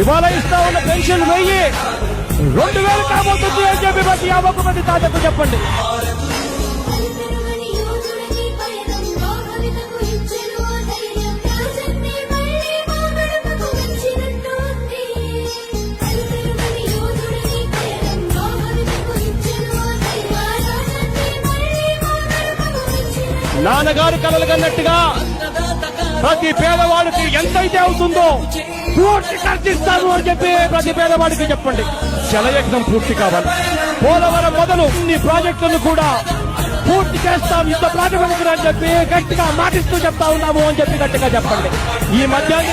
ఇవాళ ఇస్తా ఉన్న పెన్షన్ వెయ్యి. రెండు వేలు కాబోతుంది అని చెప్పి ప్రతి యాభై మంది తాజాకు చెప్పండి. నాన్నగారు కలలు కన్నట్టుగా ప్రతి పేదవాడికి ఎంతైతే అవుతుందో పూర్తి ఖర్చిస్తాను అని చెప్పి ప్రతి పేదవాడికి చెప్పండి. జలయజ్ఞం పూర్తి కావాలి. పోలవరం మొదలు ఇన్ని ప్రాజెక్టులను కూడా పూర్తి చేస్తాం. ఇంత ప్రాతిపదికన అని చెప్పి గట్టిగా మాటిస్తూ చెప్తా ఉన్నాము అని చెప్పి గట్టిగా చెప్పండి. ఈ మధ్యాహ్నం